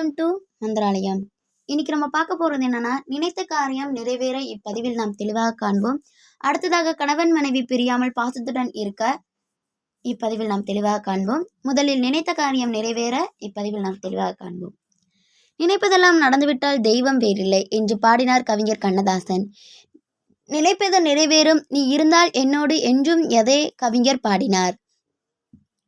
Welcome to Mantralayam இன்னைக்கு நம்ம பார்க்க போகிறது என்னன்னா நினைத்த காரியம் நிறைவேற இப்பதிவில் நாம் தெளிவாக காண்போம். அடுத்ததாக கணவன் மனைவி பிரியாமல் பாசத்துடன் இருக்க இப்பதிவில் நாம் தெளிவாக காண்போம். முதலில் நினைத்த காரியம் நிறைவேற இப்பதிவில் நாம் தெளிவாக காண்போம். நினைப்பதெல்லாம் நடந்துவிட்டால் தெய்வம் வேறில்லை என்று பாடினார் கவிஞர் கண்ணதாசன். நினைப்பது நிறைவேறும் நீ இருந்தால் என்னோடு என்றும் எதே கவிஞர் பாடினார்?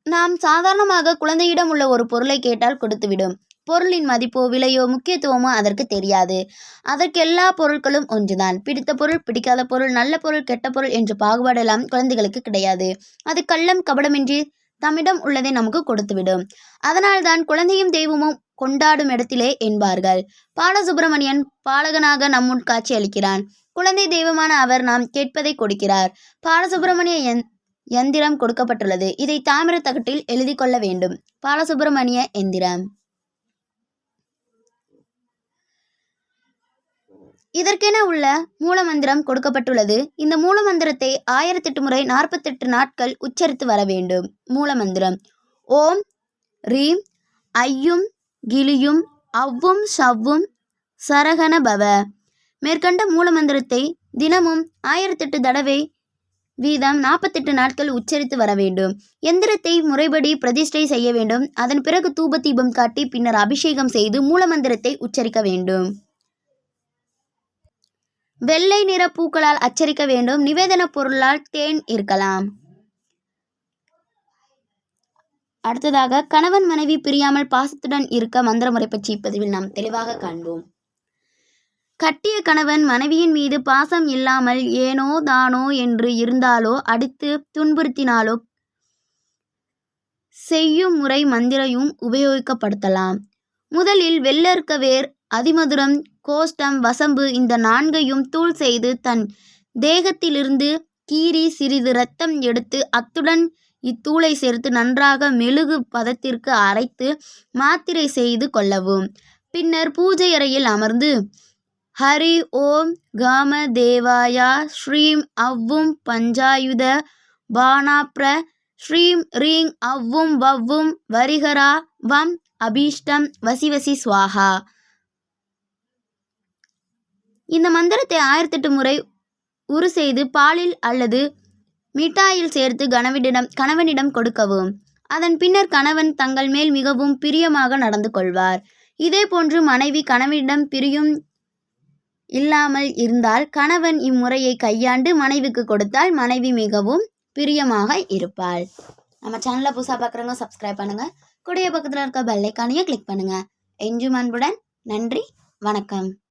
நாம் சாதாரணமாக குழந்தையிடம் உள்ள ஒரு பொருளை கேட்டால் கொடுத்துவிடும். பொருளின் மதிப்போ விலையோ முக்கியத்துவமோ அதற்கு தெரியாது. அதற்கு எல்லா பொருட்களும் ஒன்றுதான். பிடித்த பொருள் பிடிக்காத பொருள் நல்ல பொருள் கெட்ட பொருள் என்ற பாகுபாடெல்லாம் குழந்தைகளுக்கு கிடையாது. அது கள்ளம் கபடமின்றி தம்மிடம் உள்ளதை நமக்கு கொடுத்துவிடும். அதனால்தான் குழந்தையும் தெய்வமும் கொண்டாடும் இடத்திலே என்பார்கள். பாலசுப்பிரமணியன் பாலகனாக நம்முன் காட்சி அளிக்கிறான். குழந்தை தெய்வமான அவர் நாம் கேட்பதை கொடுக்கிறார். பாலசுப்பிரமணிய எந்திரம் கொடுக்கப்பட்டுள்ளது. இதை தாமிர தகட்டில் எழுதி கொள்ள வேண்டும். பாலசுப்பிரமணிய எந்திரம். இதற்கென உள்ள மூலமந்திரம் கொடுக்கப்பட்டுள்ளது. இந்த மூலமந்திரத்தை ஆயிரத்தெட்டு முறை நாற்பத்தெட்டு நாட்கள் உச்சரித்து வர வேண்டும். மூலமந்திரம். ஓம் ரீம் ஐயும் கிளியும் அவ்வும் சவ்வும் சரகன பவ. மேற்கண்ட மூலமந்திரத்தை தினமும் ஆயிரத்தெட்டு தடவை வீதம் நாற்பத்தெட்டு நாட்கள் உச்சரித்து வர வேண்டும். எந்திரத்தை முறைப்படி பிரதிஷ்டை செய்ய வேண்டும். அதன் பிறகு தூப தீபம் காட்டி பின்னர் அபிஷேகம் செய்து மூலமந்திரத்தை உச்சரிக்க வேண்டும். வெள்ளை நிற பூக்களால் அச்சரிக்க வேண்டும். நிவேதன பொருளால் தேன் இருக்கலாம். அடுத்ததாக கணவன் மனைவி பிரியாமல் பாசத்துடன் இருக்க மந்திர முறை பற்றி இப்பதிவில் நாம் தெளிவாக காண்போம். கட்டிய கணவன் மனைவியின் மீது பாசம் இல்லாமல் ஏனோ தானோ என்று இருந்தாலோ அடித்து துன்புறுத்தினாலோ செய்யும் முறை மந்திரையும் உபயோகிக்கப்படுத்தலாம். முதலில் வெள்ளர்க்க வேர் அதிமதுரம் கோஷ்டம் வசம்பு இந்த நான்கையும் தூள் செய்து தன் தேகத்திலிருந்து கீறி சிறிது இரத்தம் எடுத்து அத்துடன் இத்தூளை சேர்த்து நன்றாக மெழுகு பதத்திற்கு அரைத்து மாத்திரை செய்து கொள்ளவும். பின்னர் பூஜை அறையில் அமர்ந்து ஹரி ஓம் காம தேவாயா ஸ்ரீம் அவ்வும் பஞ்சாயுத பானாப்ர ஸ்ரீம் ரீங் அவ்வும் வவ்வும் வரிகரா வம் அபீஷ்டம் வசிவசி சுவாகா இந்த மந்திரத்தை ஆயிரத்தெட்டு முறை உரு செய்து பாலில் அல்லது மிட்டாயில் சேர்த்து கணவனிடம் கணவனிடம் கொடுக்கவும். அதன் பின்னர் கணவன் தங்கள் மேல் மிகவும் பிரியமாக நடந்து கொள்வார். இதே போன்று மனைவி கணவனிடம் பிரியும் இல்லாமல் இருந்தால் கணவன் இம்முறையை கையாண்டு மனைவிக்கு கொடுத்தால் மனைவி மிகவும் பிரியமாக இருப்பாள். நம்ம சேனலை புதுசாக பார்க்குறவங்க சப்ஸ்கிரைப் பண்ணுங்கள் கூடிய பக்கத்தில் இருக்க பெல்லைக்கானையும் கிளிக் பண்ணுங்கள் எஞ்சும் அன்புடன் நன்றி வணக்கம்.